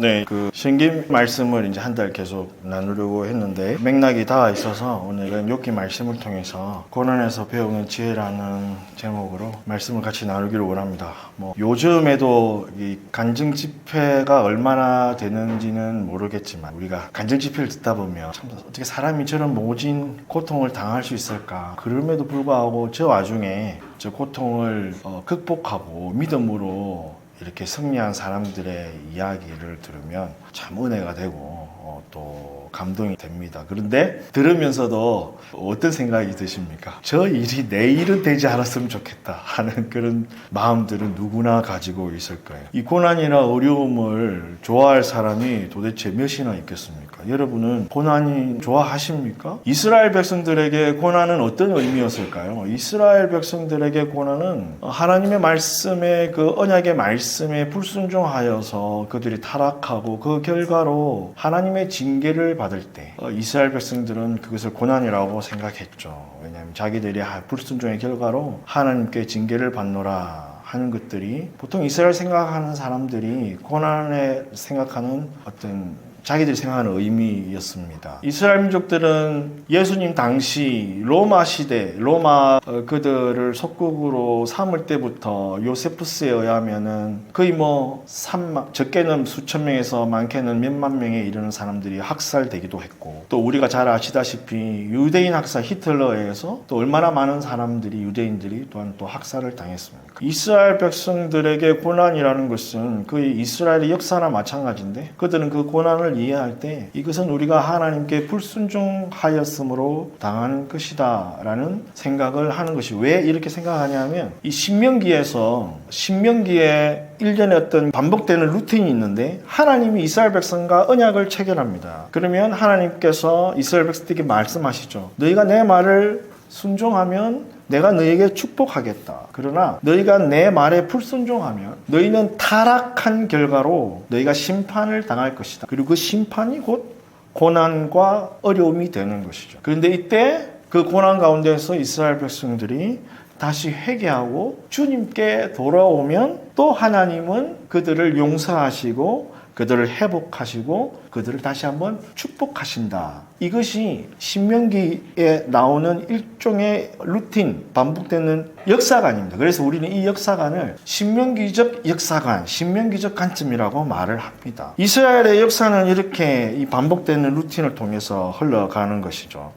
네, 그 신김 말씀을 이제 한 달 계속 나누려고 했는데 맥락이 다 있어서 오늘은 욥기 말씀을 통해서 고난에서 배우는 지혜라는 제목으로 말씀을 같이 나누기를 원합니다. 뭐 요즘에도 이 간증 집회가 얼마나 되는지는 모르겠지만 우리가 간증 집회를 듣다 보면 참 어떻게 사람이 저런 모진 고통을 당할 수 있을까? 그럼에도 불구하고 저 와중에 저 고통을 어, 극복하고 믿음으로 이렇게 승리한 사람들의 이야기를 들으면 참 은혜가 되고 어, 또 감동이 됩니다. 그런데 들으면서도 어떤 생각이 드십니까? 저 일이 내 일은 되지 않았으면 좋겠다 하는 그런 마음들은 누구나 가지고 있을 거예요. 이 고난이나 어려움을 좋아할 사람이 도대체 몇이나 있겠습니까? 여러분은 고난이 좋아하십니까? 이스라엘 백성들에게 고난은 어떤 의미였을까요? 이스라엘 백성들에게 고난은 하나님의 말씀에 그 언약의 말씀에 불순종하여서 그들이 타락하고 그 결과로 하나님의 징계를 받을 때 어, 이스라엘 백성들은 그것을 고난이라고 생각했죠. 왜냐하면 자기들이 하- 불순종의 결과로 하나님께 징계를 받노라 하는 것들이 보통 이스라엘 생각하는 사람들이 고난에 생각하는 어떤 자기들이 생각하는 의미였습니다. 이스라엘 민족들은 예수님 당시 로마 시대, 로마 어, 그들을 속국으로 삼을 때부터 요세푸스에 의하면은 거의 뭐 3만, 적게는 수천 명에서 많게는 몇만 명에 이르는 사람들이 학살되기도 했고 또 우리가 잘 아시다시피 유대인 학살 히틀러에 의해서 또 얼마나 많은 사람들이 유대인들이 또한 또 학살을 당했습니까? 이스라엘 백성들에게 고난이라는 것은 거의 이스라엘의 역사나 마찬가지인데 그들은 그 고난을 이해할 때 이것은 우리가 하나님께 불순종하였으므로 당하는 것이다 라는 생각을 하는 것이 왜 이렇게 생각하냐면 이 신명기에서 신명기에 일련의 어떤 반복되는 루틴이 있는데 하나님이 이스라엘 백성과 언약을 체결합니다. 그러면 하나님께서 이스라엘 백성들에게 말씀하시죠. 너희가 내 말을 순종하면 내가 너에게 축복하겠다. 그러나 너희가 내 말에 불순종하면 너희는 타락한 결과로 너희가 심판을 당할 것이다. 그리고 그 심판이 곧 고난과 어려움이 되는 것이죠. 그런데 이때 그 고난 가운데서 이스라엘 백성들이 다시 회개하고 주님께 돌아오면 또 하나님은 그들을 용서하시고 그들을 회복하시고 그들을 다시 한번 축복하신다. 이것이 신명기에 나오는 일종의 루틴, 반복되는 역사관입니다. 그래서 우리는 이 역사관을 신명기적 역사관, 신명기적 관점이라고 말을 합니다. 이스라엘의 역사는 이렇게 이 반복되는 루틴을 통해서 흘러가는 것이죠.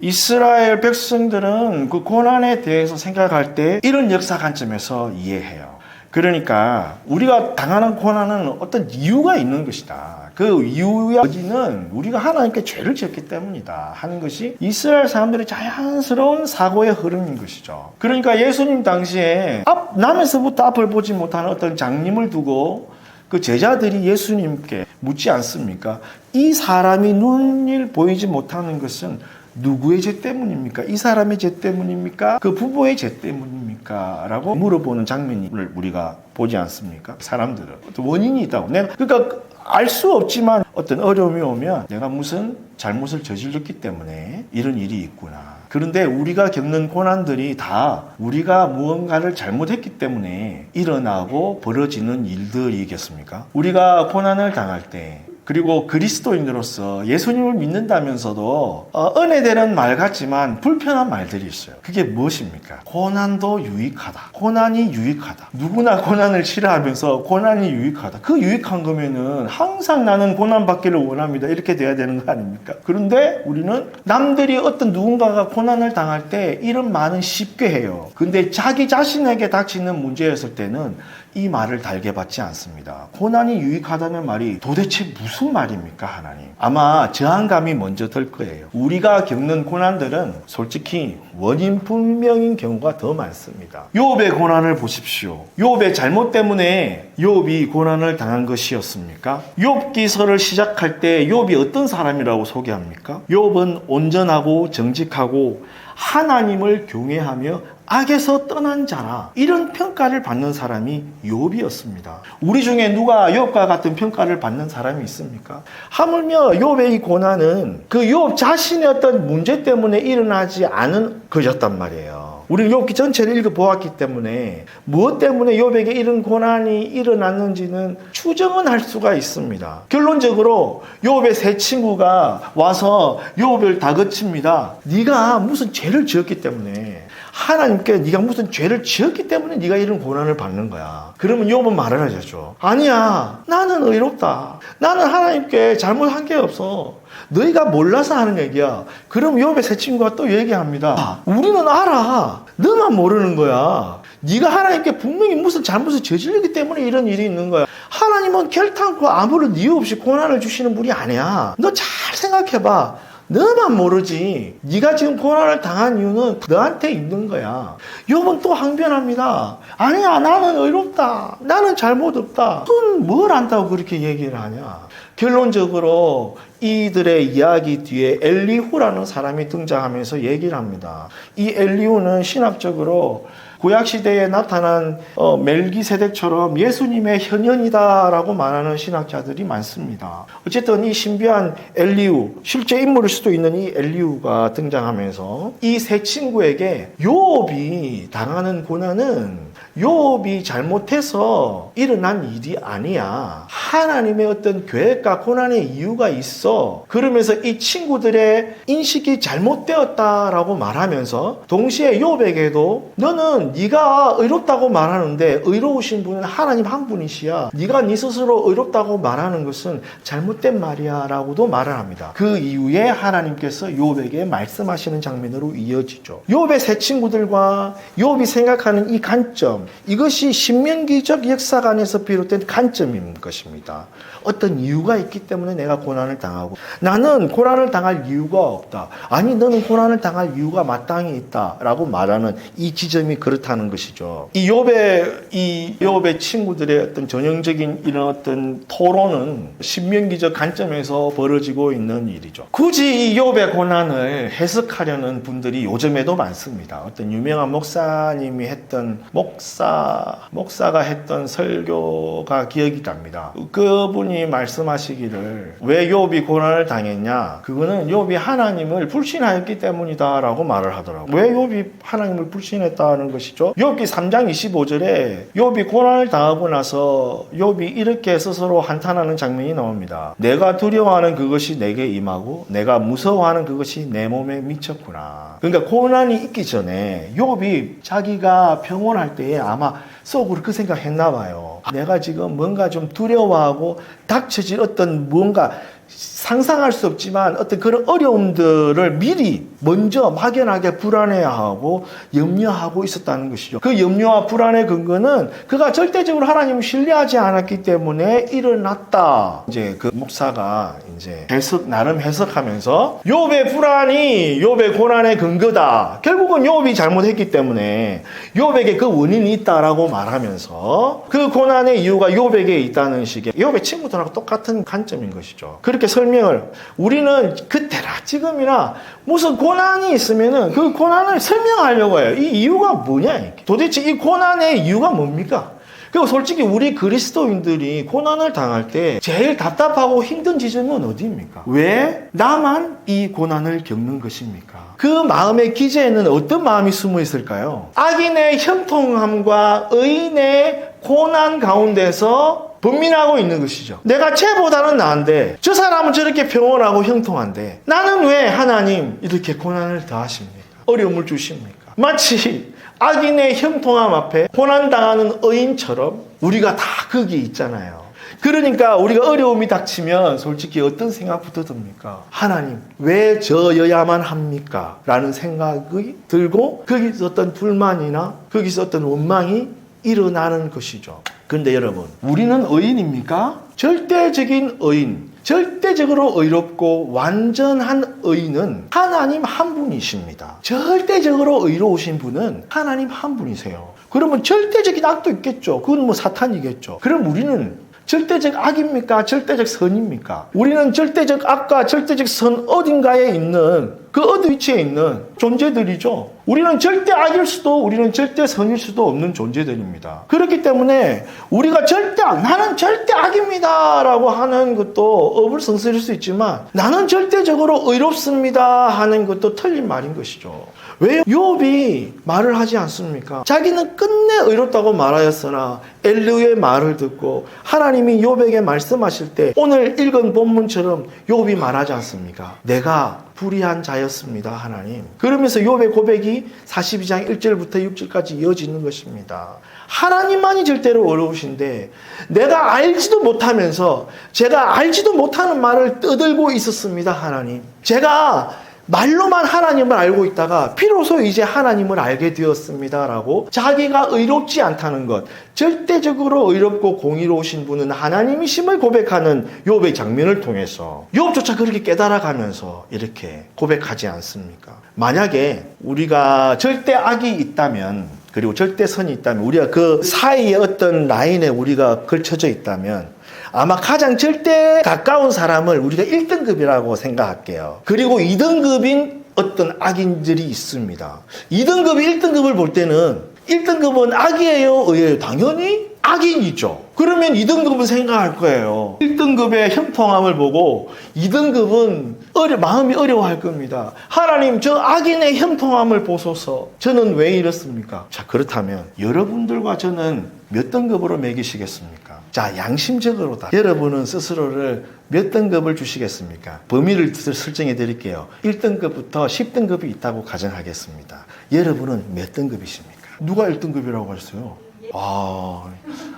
이스라엘 백성들은 그 고난에 대해서 생각할 때 이런 역사 관점에서 이해해요. 그러니까 우리가 당하는 고난은 어떤 이유가 있는 것이다. 그 이유의 어디는 우리가 하나님께 죄를 지었기 때문이다 하는 것이 이스라엘 사람들의 자연스러운 사고의 흐름인 것이죠. 그러니까 예수님 당시에 앞 남에서부터 앞을 보지 못하는 어떤 장님을 두고 그 제자들이 예수님께 묻지 않습니까? 이 사람이 눈일 보이지 못하는 것은 누구의 죄 때문입니까? 이 사람의 죄 때문입니까? 그 부부의 죄 때문입니까? 라고 물어보는 장면을 우리가 보지 않습니까? 사람들은. 원인이 있다고. 내가, 그러니까 알 수 없지만 어떤 어려움이 오면 내가 무슨 잘못을 저질렀기 때문에 이런 일이 있구나. 그런데 우리가 겪는 고난들이 다 우리가 무언가를 잘못했기 때문에 일어나고 벌어지는 일들이겠습니까? 우리가 고난을 당할 때 그리고 그리스도인으로서 예수님을 믿는다면서도 어, 은혜되는 말 같지만 불편한 말들이 있어요. 그게 무엇입니까? 고난도 유익하다. 고난이 유익하다. 누구나 고난을 싫어하면서 고난이 유익하다. 그 유익한 거면은 항상 나는 고난 받기를 원합니다. 이렇게 돼야 되는 거 아닙니까? 그런데 우리는 남들이 어떤 누군가가 고난을 당할 때 이런 말은 쉽게 해요. 근데 자기 자신에게 닥치는 문제였을 때는 이 말을 달게 받지 않습니다. 고난이 유익하다는 말이 도대체 무슨 말입니까, 하나님? 아마 저항감이 먼저 들 거예요. 우리가 겪는 고난들은 솔직히 원인 불명인 경우가 더 많습니다. 욥의 고난을 보십시오. 욥의 잘못 때문에 욥이 고난을 당한 것이었습니까? 욥기서를 시작할 때 욥이 어떤 사람이라고 소개합니까? 욥은 온전하고 정직하고 하나님을 경외하며 악에서 떠난 자라 이런 평가를 받는 사람이 욥이었습니다. 우리 중에 누가 욥과 같은 평가를 받는 사람이 있습니까? 하물며 욥의 이 고난은 그 욥 자신의 어떤 문제 때문에 일어나지 않은 것이었단 말이에요. 우리는 욥기 전체를 읽어 보았기 때문에 무엇 때문에 욥에게 이런 고난이 일어났는지는 추정은 할 수가 있습니다. 결론적으로 욥의 세 친구가 와서 욥을 다그칩니다. 네가 무슨 죄를 지었기 때문에 하나님께 네가 무슨 죄를 지었기 때문에 네가 이런 고난을 받는 거야. 그러면 욥은 말을 하죠. 아니야. 나는 의롭다. 나는 하나님께 잘못한 게 없어. 너희가 몰라서 하는 얘기야. 그럼 욥의 세 친구가 또 얘기합니다. 아, 우리는 알아. 너만 모르는 거야. 네가 하나님께 분명히 무슨 잘못을 저질렀기 때문에 이런 일이 있는 거야. 하나님은 결탄코 아무런 이유 없이 고난을 주시는 분이 아니야. 너 잘 생각해봐. 너만 모르지. 네가 지금 고난을 당한 이유는 너한테 있는 거야. 욥은 또 항변합니다. 아니야, 나는 의롭다. 나는 잘못 없다. 넌뭘 안다고 그렇게 얘기를 하냐? 결론적으로 이들의 이야기 뒤에 엘리후라는 사람이 등장하면서 얘기를 합니다. 이 엘리후는 신학적으로 구약 시대에 나타난 어, 멜기세덱처럼 예수님의 현현이다라고 말하는 신학자들이 많습니다. 어쨌든 이 신비한 엘리우, 실제 인물일 수도 있는 이 엘리우가 등장하면서 이 세 친구에게 요업이 당하는 고난은 요업이 잘못해서 일어난 일이 아니야. 하나님의 어떤 계획과 고난의 이유가 있어. 그러면서 이 친구들의 인식이 잘못되었다라고 말하면서 동시에 요백에도 너는 네가 의롭다고 말하는데 의로우신 분은 하나님 한 분이시야. 네가 네 스스로 의롭다고 말하는 것은 잘못된 말이야라고도 말을 합니다. 그 이후에 하나님께서 요백에 말씀하시는 장면으로 이어지죠. 요백 세 친구들과 요비 생각하는 이 관점 이것이 신명기적 역사관에서 비롯된 관점인 것입니다. 어떤 이유가 있기 때문에 내가 고난을 당하고 나는 고난을 당할 이유가 없다. 아니 너는 고난을 당할 이유가 마땅히 있다라고 말하는 이 지점이 그렇다는 것이죠. 이 욥의 이 욥의 친구들의 어떤 전형적인 이런 어떤 토론은 신명기적 관점에서 벌어지고 있는 일이죠. 굳이 이 욥의 고난을 해석하려는 분들이 요즘에도 많습니다. 어떤 유명한 목사님이 했던 목사 목사가 했던 설교가 기억이 납니다. 그분이 말씀하시기를 왜 욥이 고난을 당했냐? 그거는 욥이 하나님을 불신하였기 때문이다라고 말을 하더라고요. 왜 욥이 하나님을 불신했다는 것이죠? 욥기 3장 25절에 욥이 고난을 당하고 나서 욥이 이렇게 스스로 한탄하는 장면이 나옵니다. 내가 두려워하는 그것이 내게 임하고 내가 무서워하는 그것이 내 몸에 미쳤구나. 그러니까 고난이 있기 전에 욥이 자기가 평온할 때에 아마 속으로 그 생각 했나 봐요. 내가 지금 뭔가 좀 두려워하고 닥쳐질 어떤 뭔가 상상할 수 없지만 어떤 그런 어려움들을 미리 먼저 막연하게 불안해하고 염려하고 있었다는 것이죠. 그 염려와 불안의 근거는 그가 절대적으로 하나님을 신뢰하지 않았기 때문에 일어났다. 이제 그 목사가 이제 해석 나름 해석하면서 욥의 불안이 욥의 고난의 근거다. 결국은 욥이 잘못했기 때문에 욥에게 그 원인이 있다라고 말하면서 그 고난의 이유가 욥에게 있다는 식의 욥의 친구들하고 똑같은 관점인 것이죠. 그렇게 설명을 우리는 그때나 지금이나 무슨 고난이 있으면은 그 고난을 설명하려고 해요. 이 이유가 뭐냐? 도대체 이 고난의 이유가 뭡니까? 그리고 솔직히 우리 그리스도인들이 고난을 당할 때 제일 답답하고 힘든 지점은 어디입니까? 왜 나만 이 고난을 겪는 것입니까? 그 마음의 기제에는 어떤 마음이 숨어 있을까요? 악인의 형통함과 의인의 고난 가운데서 분민하고 있는 것이죠. 내가 쟤보다는 나은데 저 사람은 저렇게 평온하고 형통한데 나는 왜 하나님 이렇게 고난을 더하십니까? 어려움을 주십니까? 마치 악인의 형통함 앞에 고난당하는 의인처럼 우리가 다 거기 있잖아요. 그러니까 우리가 어려움이 닥치면 솔직히 어떤 생각부터 듭니까? 하나님, 왜 저여야만 합니까? 라는 생각이 들고 거기서 어떤 불만이나 거기서 어떤 원망이 일어나는 것이죠. 그런데 여러분, 우리는 의인입니까? 절대적인 의인, 절대적으로 의롭고 완전한 의인은 하나님 한 분이십니다. 절대적으로 의로우신 분은 하나님 한 분이세요. 그러면 절대적인 악도 있겠죠. 그건 뭐 사탄이겠죠. 그럼 우리는 절대적 악입니까? 절대적 선입니까? 우리는 절대적 악과 절대적 선 어딘가에 있는 그 어디 위치에 있는 존재들이죠. 우리는 절대 악일 수도 우리는 절대 선일 수도 없는 존재들입니다. 그렇기 때문에 우리가 절대 악, 나는 절대 악입니다라고 하는 것도 어불성설일 수 있지만 나는 절대적으로 의롭습니다 하는 것도 틀린 말인 것이죠. 왜 욥이 말을 하지 않습니까? 자기는 끝내 의롭다고 말하였으나 엘리의 말을 듣고 하나님이 욥에게 말씀하실 때 오늘 읽은 본문처럼 욥이 말하지 않습니까? 내가 불의한 자였습니다, 하나님. 그러면서 욥의 고백이 42장 1절부터 6절까지 이어지는 것입니다. 하나님만이 절대로 어려우신데 내가 알지도 못하면서 제가 알지도 못하는 말을 떠들고 있었습니다, 하나님. 제가 말로만 하나님을 알고 있다가 비로소 이제 하나님을 알게 되었습니다 라고 자기가 의롭지 않다는 것 절대적으로 의롭고 공의로우신 분은 하나님이심을 고백하는 욥의 장면을 통해서 욥조차 그렇게 깨달아가면서 이렇게 고백하지 않습니까? 만약에 우리가 절대 악이 있다면 그리고 절대 선이 있다면 우리가 그 사이에 어떤 라인에 우리가 걸쳐져 있다면 아마 가장 절대 가까운 사람을 우리가 1등급이라고 생각할게요. 그리고 2등급인 어떤 악인들이 있습니다. 2등급, 1등급을 볼 때는 1등급은 악이에요? 의예요? 당연히 악인이죠. 그러면 2등급은 생각할 거예요. 1등급의 형통함을 보고 2등급은 어려, 마음이 어려워할 겁니다. 하나님, 저 악인의 형통함을 보소서. 저는 왜 이렇습니까? 자, 그렇다면 여러분들과 저는 몇 등급으로 매기시겠습니까? 자, 양심적으로다. 여러분은 스스로를 몇 등급을 주시겠습니까? 범위를 설정해 드릴게요. 1등급부터 10등급이 있다고 가정하겠습니다. 여러분은 몇 등급이십니까? 누가 1등급이라고 했어요? 아,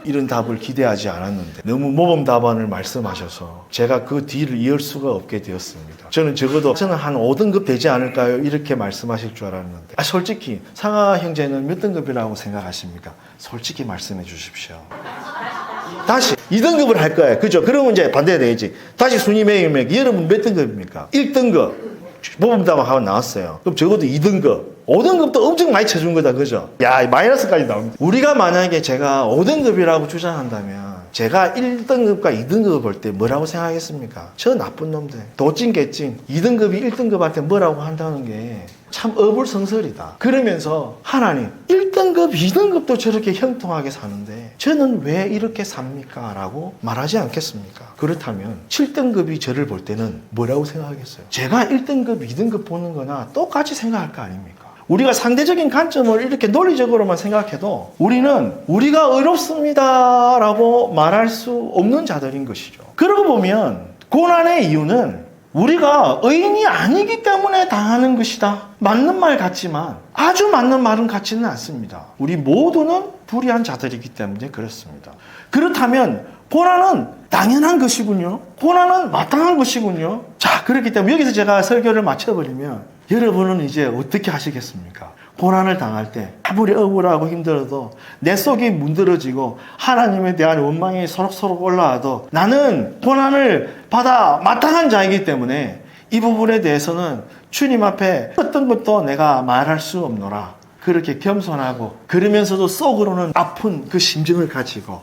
이런 답을 기대하지 않았는데 너무 모범 답안을 말씀하셔서 제가 그 뒤를 이을 수가 없게 되었습니다. 저는 적어도 저는 한 5등급 되지 않을까요? 이렇게 말씀하실 줄 알았는데 아, 솔직히 상하 형제는 몇 등급이라고 생각하십니까? 솔직히 말씀해 주십시오. 다시 2등급을 할 거예요. 그죠? 그러면 이제 반대가 되지. 다시 순위 매기면 여러분 몇 등급입니까? 1등급. 모범답안 하고 나왔어요. 그럼 적어도 2등급. 5등급도 엄청 많이 쳐준 거다. 그죠? 야, 마이너스까지 나옵니다. 우리가 만약에 제가 5등급이라고 주장한다면 제가 1등급과 2등급을 볼 때 뭐라고 생각하겠습니까? 저 나쁜 놈들. 도찐 개찐. 2등급이 1등급한테 뭐라고 한다는 게 참 어불성설이다. 그러면서 하나님 1등급, 2등급도 저렇게 형통하게 사는데 저는 왜 이렇게 삽니까? 라고 말하지 않겠습니까? 그렇다면 7등급이 저를 볼 때는 뭐라고 생각하겠어요? 제가 1등급, 2등급 보는 거나 똑같이 생각할 거 아닙니까? 우리가 상대적인 관점을 이렇게 논리적으로만 생각해도 우리는 우리가 의롭습니다 라고 말할 수 없는 자들인 것이죠. 그러고 보면 고난의 이유는 우리가 의인이 아니기 때문에 당하는 것이다. 맞는 말 같지만 아주 맞는 말은 같지는 않습니다. 우리 모두는 불의한 자들이기 때문에 그렇습니다. 그렇다면 고난은 당연한 것이군요. 고난은 마땅한 것이군요. 자, 그렇기 때문에 여기서 제가 설교를 마쳐버리면 여러분은 이제 어떻게 하시겠습니까? 고난을 당할 때 아무리 억울하고 힘들어도 내 속이 문드러지고 하나님에 대한 원망이 소록소록 올라와도 나는 고난을 받아 마땅한 자이기 때문에 이 부분에 대해서는 주님 앞에 어떤 것도 내가 말할 수 없노라. 그렇게 겸손하고 그러면서도 속으로는 아픈 그 심정을 가지고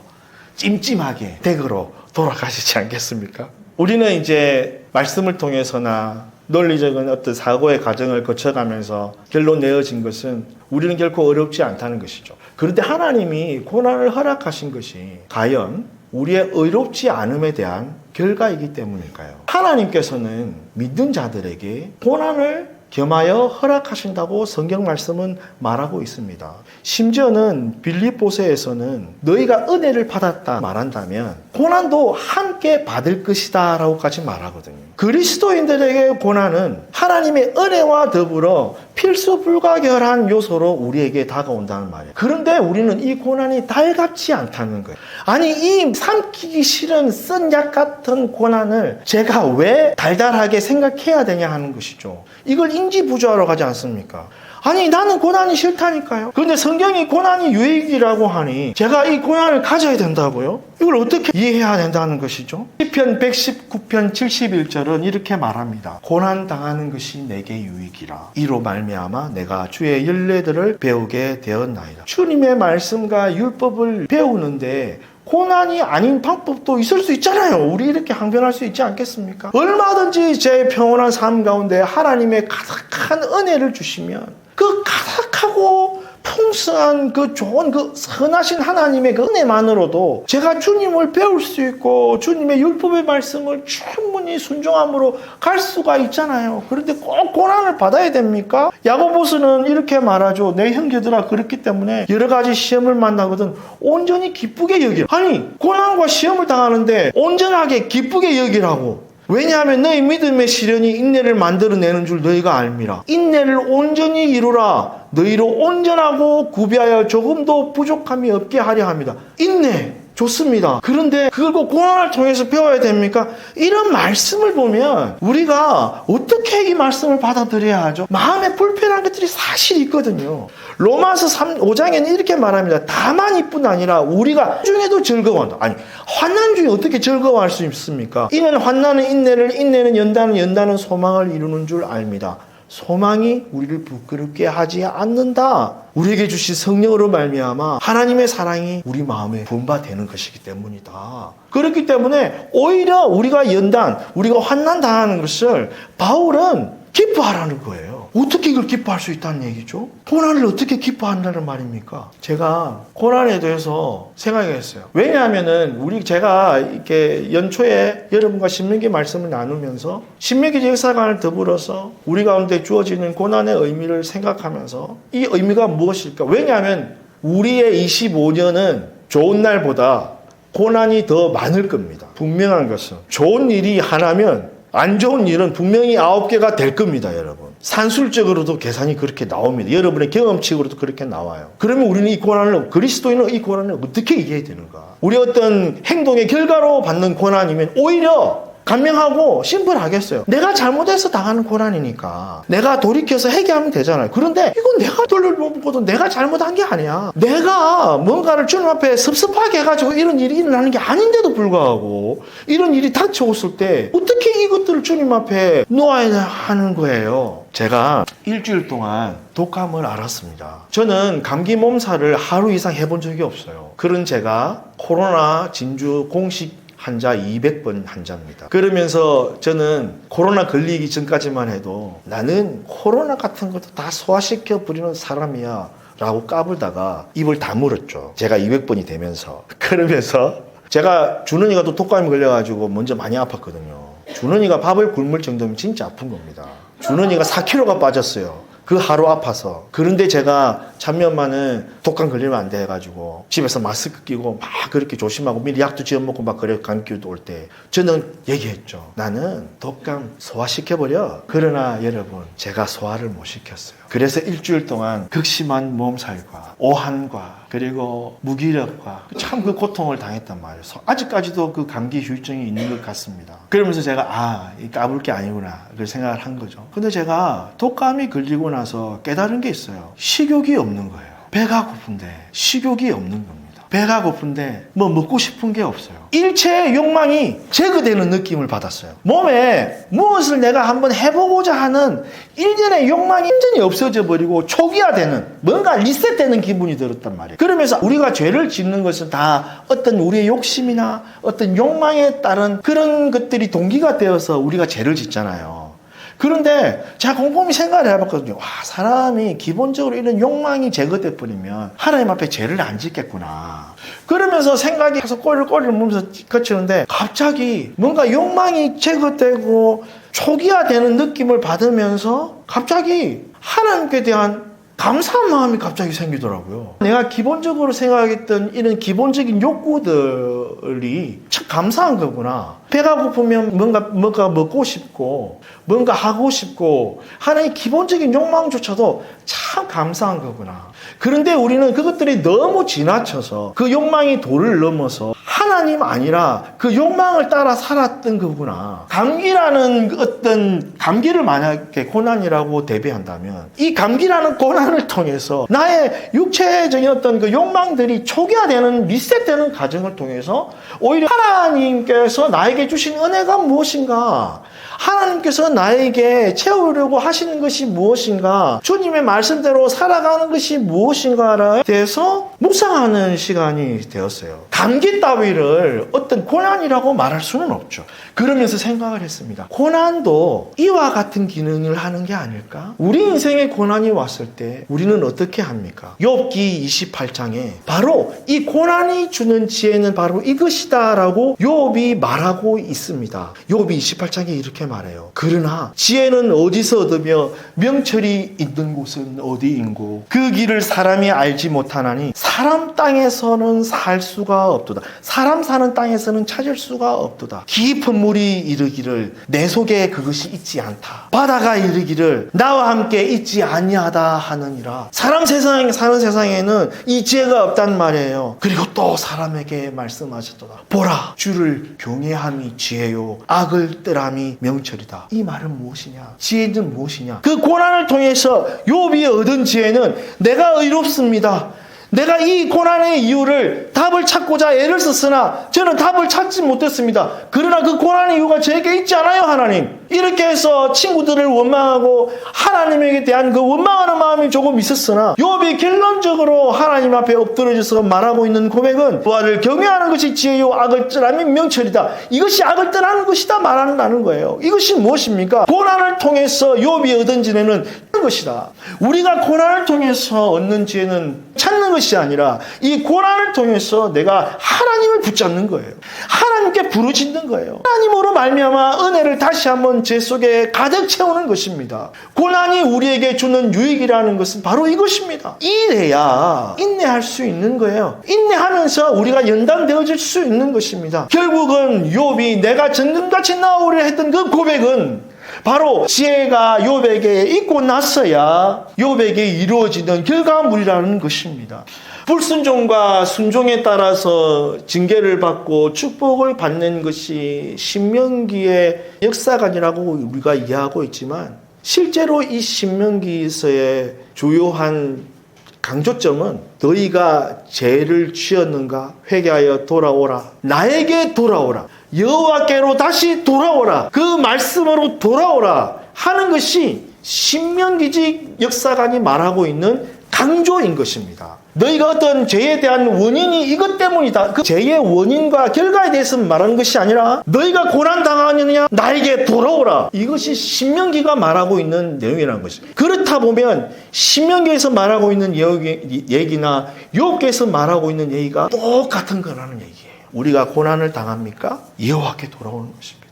찜찜하게 댁으로 돌아가시지 않겠습니까? 우리는 이제 말씀을 통해서나 논리적인 어떤 사고의 과정을 거쳐가면서 결론 내어진 것은 우리는 결코 어렵지 않다는 것이죠. 그런데 하나님이 고난을 허락하신 것이 과연 우리의 의롭지 않음에 대한 결과이기 때문일까요? 하나님께서는 믿는 자들에게 고난을 겸하여 허락하신다고 성경 말씀은 말하고 있습니다. 심지어는 빌립보서에서는 너희가 은혜를 받았다 말한다면 고난도 함께 받을 것이다라고까지 말하거든요. 그리스도인들에게 고난은 하나님의 은혜와 더불어 필수 불가결한 요소로 우리에게 다가온다는 말이에요. 그런데 우리는 이 고난이 달갑지 않다는 거예요. 아니 이 삼키기 싫은 쓴 약 같은 고난을 제가 왜 달달하게 생각해야 되냐 하는 것이죠. 이걸 인지부조하러 가지 않습니까? 아니 나는 고난이 싫다니까요. 그런데 성경이 고난이 유익이라고 하니 제가 이 고난을 가져야 된다고요? 이걸 어떻게 이해해야 된다는 것이죠? 시편 119편 71절은 이렇게 말합니다. 고난 당하는 것이 내게 유익이라. 이로 말미암아 내가 주의 연례들을 배우게 되었나이다. 주님의 말씀과 율법을 배우는데 고난이 아닌 방법도 있을 수 있잖아요. 우리 이렇게 항변할 수 있지 않겠습니까? 얼마든지 제 평온한 삶 가운데 하나님의 가득한 은혜를 주시면 그 가득하고 풍성한 그 좋은 그 선하신 하나님의 그 은혜만으로도 제가 주님을 배울 수 있고 주님의 율법의 말씀을 충분히 순종함으로 갈 수가 있잖아요. 그런데 꼭 고난을 받아야 됩니까? 야고보스는 이렇게 말하죠. 내 형제들아 그렇기 때문에 여러 가지 시험을 만나거든 온전히 기쁘게 여기라. 아니 고난과 시험을 당하는데 온전하게 기쁘게 여기라고. 왜냐하면 너희 믿음의 시련이 인내를 만들어내는 줄 너희가 알미라. 인내를 온전히 이루라. 너희로 온전하고 구비하여 조금도 부족함이 없게 하려 합니다. 인내. 좋습니다. 그런데 그걸 꼭 고난을 통해서 배워야 됩니까? 이런 말씀을 보면 우리가 어떻게 이 말씀을 받아들여야 하죠? 마음에 불편한 것들이 사실 있거든요. 로마서 3, 5장에는 이렇게 말합니다. 다만 이뿐 아니라 우리가 중에도 즐거워한다. 아니, 환난 중에 어떻게 즐거워할 수 있습니까? 이는 환난은 인내를, 인내는 연단은, 연단은 소망을 이루는 줄 압니다. 소망이 우리를 부끄럽게 하지 않는다. 우리에게 주신 성령으로 말미암아 하나님의 사랑이 우리 마음에 분바되는 것이기 때문이다. 그렇기 때문에 오히려 우리가 연단, 우리가 환난 당하는 것을 바울은 기뻐하라는 거예요. 어떻게 이걸 기뻐할 수 있다는 얘기죠? 고난을 어떻게 기뻐한다는 말입니까? 제가 고난에 대해서 생각했어요. 왜냐하면은 우리 제가 이렇게 연초에 여러분과 신명기 말씀을 나누면서 신명기 역사관을 더불어서 우리 가운데 주어지는 고난의 의미를 생각하면서 이 의미가 무엇일까? 왜냐하면 우리의 25년은 좋은 날보다 고난이 더 많을 겁니다. 분명한 것은 좋은 일이 하나면 안 좋은 일은 분명히 아홉 개가 될 겁니다, 여러분. 산술적으로도 계산이 그렇게 나옵니다. 여러분의 경험칙으로도 그렇게 나와요. 그러면 우리는 이 고난을, 그리스도인은 이 고난을 어떻게 이겨야 되는가? 우리 어떤 행동의 결과로 받는 고난이면 오히려 간명하고 심플하겠어요. 내가 잘못해서 당하는 고난이니까 내가 돌이켜서 해결하면 되잖아요. 그런데 이건 내가 돌려보고도 내가 잘못한 게 아니야. 내가 뭔가를 주님 앞에 섭섭하게 해가지고 이런 일이 일어나는 게 아닌데도 불구하고 이런 일이 닥쳐왔을 때 어떻게 이것들을 주님 앞에 놓아야 하는 거예요. 제가 일주일 동안 독감을 앓았습니다. 저는 감기 몸살을 하루 이상 해본 적이 없어요. 그런 제가 코로나 진주 공식 환자 200번 환자입니다. 그러면서 저는 코로나 걸리기 전까지만 해도 나는 코로나 같은 것도 다 소화시켜 버리는 사람이야. 라고 까불다가 입을 다물었죠. 제가 200번이 되면서. 그러면서 제가 준원이가 또 독감이 걸려가지고 먼저 많이 아팠거든요. 준원이가 밥을 굶을 정도면 진짜 아픈 겁니다. 준원이가 4kg가 빠졌어요. 그 하루 아파서. 그런데 제가 참여만은 독감 걸리면 안돼 해가지고 집에서 마스크 끼고 막 그렇게 조심하고 미리 약도 지어 먹고 막 그래 감기도 올 때 저는 얘기했죠. 나는 독감 소화시켜 버려. 그러나 여러분 제가 소화를 못 시켰어요. 그래서 일주일 동안 극심한 몸살과 오한과 그리고 무기력과 참 그 고통을 당했단 말이에요. 아직까지도 그 감기 후유증이 있는 것 같습니다. 그러면서 제가 아, 이 까불 게 아니구나. 그 생각을 한 거죠. 근데 제가 독감이 걸리고 나서 깨달은 게 있어요. 식욕이 없는 거예요. 배가 고픈데 식욕이 없는 겁니다. 배가 고픈데 뭐 먹고 싶은 게 없어요. 일체의 욕망이 제거되는 느낌을 받았어요. 몸에 무엇을 내가 한번 해보고자 하는 일련의 욕망이 완전히 없어져 버리고 초기화되는 뭔가 리셋되는 기분이 들었단 말이에요. 그러면서 우리가 죄를 짓는 것은 다 어떤 우리의 욕심이나 어떤 욕망에 따른 그런 것들이 동기가 되어서 우리가 죄를 짓잖아요. 그런데 제가 곰곰이 생각을 해봤거든요. 와, 사람이 기본적으로 이런 욕망이 제거돼 버리면 하나님 앞에 죄를 안 짓겠구나. 그러면서 생각이 계속 꼬리를 꼬리를 물면서 거치는데 갑자기 뭔가 욕망이 제거되고 초기화되는 느낌을 받으면서 갑자기 하나님께 대한 감사한 마음이 갑자기 생기더라고요. 내가 기본적으로 생각했던 이런 기본적인 욕구들이 참 감사한 거구나. 배가 고프면 뭔가, 뭔가 먹고 싶고, 뭔가 하고 싶고, 하나의 기본적인 욕망조차도 참 감사한 거구나. 그런데 우리는 그것들이 너무 지나쳐서 그 욕망이 도를 넘어서 하나님 아니라 그 욕망을 따라 살았던 거구나. 감기라는 어떤 감기를 만약에 고난이라고 대비한다면 이 감기라는 고난을 통해서 나의 육체적인 어떤 그 욕망들이 초기화되는 리셋되는 과정을 통해서 오히려 하나님께서 나에게 주신 은혜가 무엇인가? 하나님께서 나에게 채우려고 하시는 것이 무엇인가? 주님의 말씀대로 살아가는 것이 무엇인가 에 대해서 묵상하는 시간이 되었어요. 감기 따위를 어떤 고난이라고 말할 수는 없죠. 그러면서 생각을 했습니다. 고난도 이와 같은 기능을 하는 게 아닐까? 우리 인생에 고난이 왔을 때 우리는 어떻게 합니까? 욥기 28장에 바로 이 고난이 주는 지혜는 바로 이것이다라고 욥이 말하고 있습니다. 욥이 28장에 이렇게 말해요. 그러나 지혜는 어디서 얻으며 명철이 있는 곳은 어디인고 그 길을 사람이 알지 못하나니 사람 땅에서는 살 수가 없도다. 사람 사는 땅에서는 찾을 수가 없도다. 깊은 물이 이르기를 내 속에 그것이 있지 않다. 바다가 이르기를 나와 함께 있지 아니하다 하느니라. 사람 세상에 사는 세상에는 이 지혜가 없단 말이에요. 그리고 또 사람에게 말씀하셨도다. 보라 주를 경외함이 지혜요 악을 떠람이 명철이다. 이 말은 무엇이냐? 지혜는 무엇이냐? 그 고난을 통해서 욥이 얻은 지혜는 내가 의롭습니다. 내가 이 고난의 이유를 답을 찾고자 애를 썼으나 저는 답을 찾지 못했습니다. 그러나 그 고난의 이유가 저에게 있지 않아요, 하나님. 이렇게 해서 친구들을 원망하고 하나님에게 대한 그 원망하는 마음이 조금 있었으나 욥이 결론적으로 하나님 앞에 엎드려져서 말하고 있는 고백은 부하를 경외하는 것이 지혜요 악을 떠나면 명철이다. 이것이 악을 떠나는 것이다 말하는 거예요. 이것이 무엇입니까? 고난을 통해서 욥이 얻은 지혜는 것이다. 우리가 고난을 통해서 얻는 지혜는 찾는 것이 아니라 이 고난을 통해서 내가 하나님을 붙잡는 거예요. 하나님께 부르짖는 거예요. 하나님으로 말미암아 은혜를 다시 한번 제 속에 가득 채우는 것입니다. 고난이 우리에게 주는 유익이라는 것은 바로 이것입니다. 이래야 인내할 수 있는 거예요. 인내하면서 우리가 연단되어질 수 있는 것입니다. 결국은 욥이 내가 전금같이 나오려 했던 그 고백은 바로 지혜가 욥에게 있고 났어야 욥에게 이루어지는 결과물이라는 것입니다. 불순종과 순종에 따라서 징계를 받고 축복을 받는 것이 신명기의 역사관이라고 우리가 이해하고 있지만 실제로 이 신명기에서의 주요한 강조점은 너희가 죄를 지었는가? 회개하여 돌아오라. 나에게 돌아오라 여호와께로 다시 돌아오라 그 말씀으로 돌아오라 하는 것이 신명기직 역사관이 말하고 있는 강조인 것입니다. 너희가 어떤 죄에 대한 원인이 이것 때문이다. 그 죄의 원인과 결과에 대해서 말하는 것이 아니라 너희가 고난 당하느냐 나에게 돌아오라. 이것이 신명기가 말하고 있는 내용이라는 것입니다. 그렇다 보면 신명기에서 말하고 있는 얘기- 얘기나 욥기에서 말하고 있는 얘기가 똑같은 거라는 얘기예요. 우리가 고난을 당합니까? 여호와께 돌아오는 것입니다.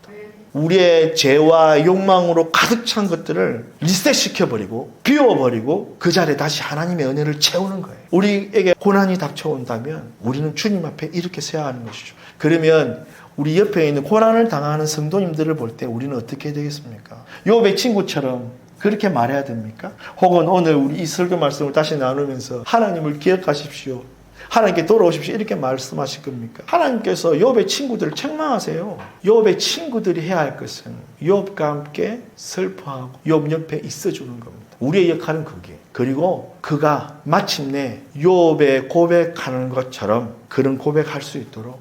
우리의 죄와 욕망으로 가득 찬 것들을 리셋시켜버리고 비워버리고 그 자리에 다시 하나님의 은혜를 채우는 거예요. 우리에게 고난이 닥쳐온다면 우리는 주님 앞에 이렇게 서야 하는 것이죠. 그러면 우리 옆에 있는 고난을 당하는 성도님들을 볼 때 우리는 어떻게 되겠습니까? 욥의 친구처럼 그렇게 말해야 됩니까? 혹은 오늘 우리 이 설교 말씀을 다시 나누면서 하나님을 기억하십시오. 하나님께 돌아오십시오. 이렇게 말씀하실 겁니까? 하나님께서 욥의 친구들을 책망하세요. 욥의 친구들이 해야 할 것은 욥과 함께 슬퍼하고 욥 옆에 있어 주는 겁니다. 우리의 역할은 그게. 그리고 그가 마침내 욥의 고백하는 것처럼 그런 고백할 수 있도록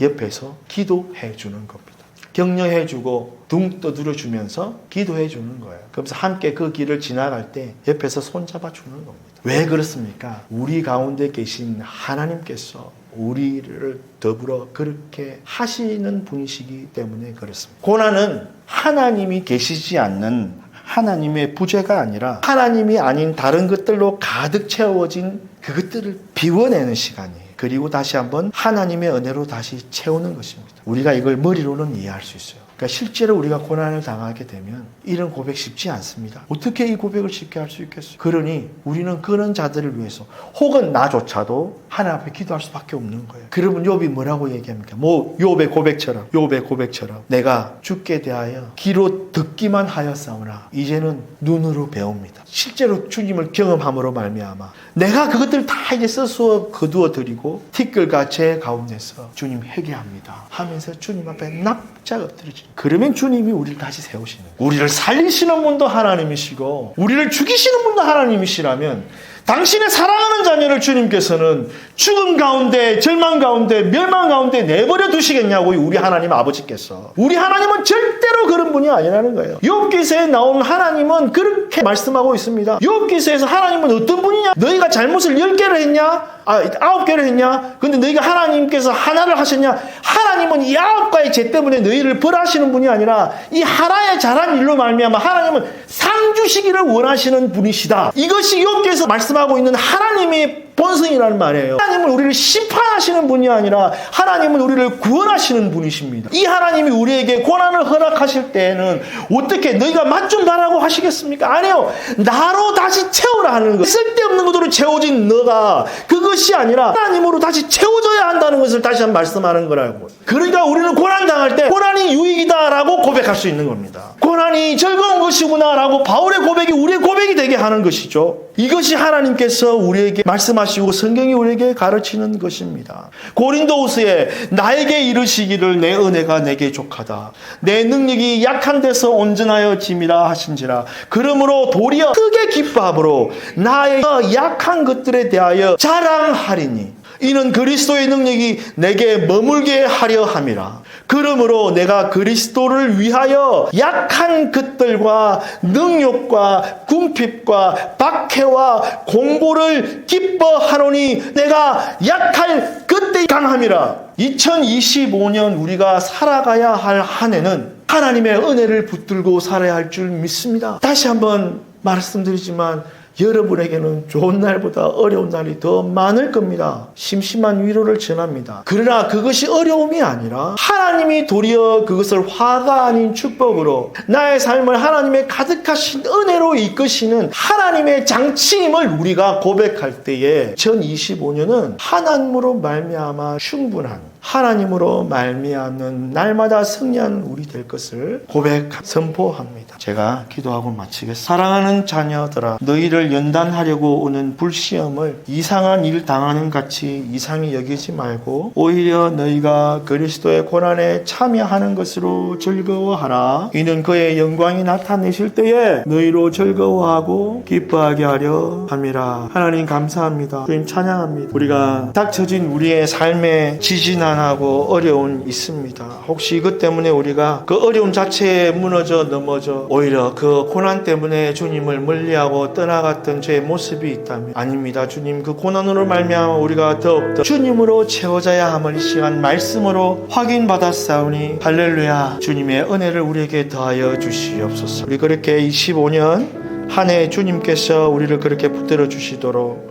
옆에서 기도해 주는 겁니다. 격려해 주고 둥 떠들어 주면서 기도해 주는 거예요. 그러면서 함께 그 길을 지나갈 때 옆에서 손잡아 주는 겁니다. 왜 그렇습니까? 우리 가운데 계신 하나님께서 우리를 더불어 그렇게 하시는 분이시기 때문에 그렇습니다. 고난은 하나님이 계시지 않는 하나님의 부재가 아니라 하나님이 아닌 다른 것들로 가득 채워진 그것들을 비워내는 시간이에요. 그리고 다시 한번 하나님의 은혜로 다시 채우는 것입니다. 우리가 이걸 머리로는 이해할 수 있어요. 그러니까 실제로 우리가 고난을 당하게 되면 이런 고백 쉽지 않습니다. 어떻게 이 고백을 쉽게 할 수 있겠어요? 그러니 우리는 그런 자들을 위해서 혹은 나조차도 하나님 앞에 기도할 수밖에 없는 거예요. 그러면 욥이 뭐라고 얘기합니까? 뭐 욥의 고백처럼 욥의 고백처럼 내가 죽게 대하여 귀로 듣기만 하였사오나 이제는 눈으로 배웁니다. 실제로 주님을 경험함으로 말미암아 내가 그것들 다 이제 스스로 거두어 드리고 티끌과 제 가운데서 주님 회개합니다 하면서 주님 앞에 납작 엎드려지 그러면 주님이 우리를 다시 세우시는 거예요. 우리를 살리시는 분도 하나님이시고 우리를 죽이시는 분도 하나님이시라면 당신의 사랑하는 자녀를 주님께서는 죽음 가운데, 절망 가운데, 멸망 가운데 내버려 두시겠냐고 우리 하나님 아버지께서. 우리 하나님은 절대로 그런 분이 아니라는 거예요. 욥기서에 나오는 하나님은 그렇게 말씀하고 있습니다. 욥기서에서 하나님은 어떤 분이냐? 너희가 잘못을 10개를 했냐? 아, 아홉 개를 했냐? 근데 너희가 하나님께서 하나를 하셨냐? 하나님은 이 아홉 가의 죄 때문에 너희를 벌하시는 분이 아니라 이 하나의 잘한 일로 말미암아 하나님은 상 주시기를 원하시는 분이시다. 이것이 욥기에서 말씀하고 있는 하나님의 본성이라는 말이에요. 하나님은 우리를 심판하시는 분이 아니라 하나님은 우리를 구원하시는 분이십니다. 이 하나님이 우리에게 고난을 허락하실 때에는 어떻게 너희가 맛 좀 달라고 하시겠습니까? 아니요. 나로 다시 채우라 하는 것. 쓸데없는 것으로 채워진 너가 그것이 아니라 하나님으로 다시 채워져야 한다는 것을 다시 한번 말씀하는 거라고. 그러니까 우리는 고난 당할 때 고난이 유익이다라고 고백할 수 있는 겁니다. 고난이 즐거운 것이구나라고 바울의 고백이 우리의 고백이 되게 하는 것이죠. 이것이 하나님께서 우리에게 말씀하시고 성경이 우리에게 가르치는 것입니다. 고린도후서에 나에게 이르시기를 내 은혜가 내게 족하다. 내 능력이 약한 데서 온전하여 짐이라 하신지라. 그러므로 도리어 크게 기뻐함으로 나의 약한 것들에 대하여 자랑하리니. 이는 그리스도의 능력이 내게 머물게 하려 함이라. 그러므로 내가 그리스도를 위하여 약한 것들과 능력과 궁핍과 박해와 공고를 기뻐하노니 내가 약할 그때 강함이라. 2025년 우리가 살아가야 할 한 해는 하나님의 은혜를 붙들고 살아야 할 줄 믿습니다. 다시 한번 말씀드리지만 여러분에게는 좋은 날보다 어려운 날이 더 많을 겁니다. 심심한 위로를 전합니다. 그러나 그것이 어려움이 아니라 하나님이 도리어 그것을 화가 아닌 축복으로 나의 삶을 하나님의 가득하신 은혜로 이끄시는 하나님의 장치임을 우리가 고백할 때에 2025년은 하나님으로 말미암아 충분한 하나님으로 말미암는 날마다 승리한 우리 될 것을 고백 선포합니다. 제가 기도하고 마치겠습니다. 사랑하는 자녀들아 너희를 연단하려고 오는 불시험을 이상한 일 당하는 같이 이상히 여기지 말고 오히려 너희가 그리스도의 고난에 참여하는 것으로 즐거워하라. 이는 그의 영광이 나타내실 때에 너희로 즐거워하고 기뻐하게 하려 함이라. 하나님 감사합니다. 주님 찬양합니다. 우리가 닥쳐진 우리의 삶에 지 진난하고 어려운 있습니다. 혹시 이것 때문에 우리가 그 어려운 자체에 무너져 넘어져 오히려 그 고난 때문에 주님을 멀리하고 떠나갔던 제 모습이 있다면 아닙니다. 주님 그 고난으로 말미암아 우리가 더욱더 주님으로 채워져야 함을 이 시간 말씀으로 확인받았사오니 할렐루야 주님의 은혜를 우리에게 더하여 주시옵소서. 우리 그렇게 25년 한 해 주님께서 우리를 그렇게 붙들어 주시도록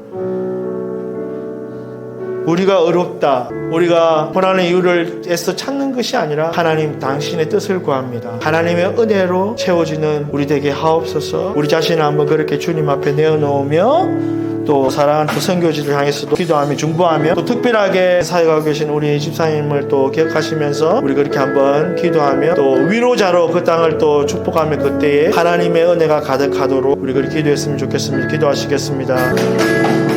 우리가 어렵다. 우리가 고난의 이유를 애써 찾는 것이 아니라 하나님 당신의 뜻을 구합니다. 하나님의 은혜로 채워지는 우리 되게 하옵소서. 우리 자신을 한번 그렇게 주님 앞에 내어놓으며 또 사랑하는 또 선교지를 향해서도 기도하며 중보하며 또 특별하게 사역하고 계신 우리 집사님을 또 기억하시면서 우리 그렇게 한번 기도하며 또 위로자로 그 땅을 또 축복하며 그때에 하나님의 은혜가 가득하도록 우리 그렇게 기도했으면 좋겠습니다. 기도하시겠습니다.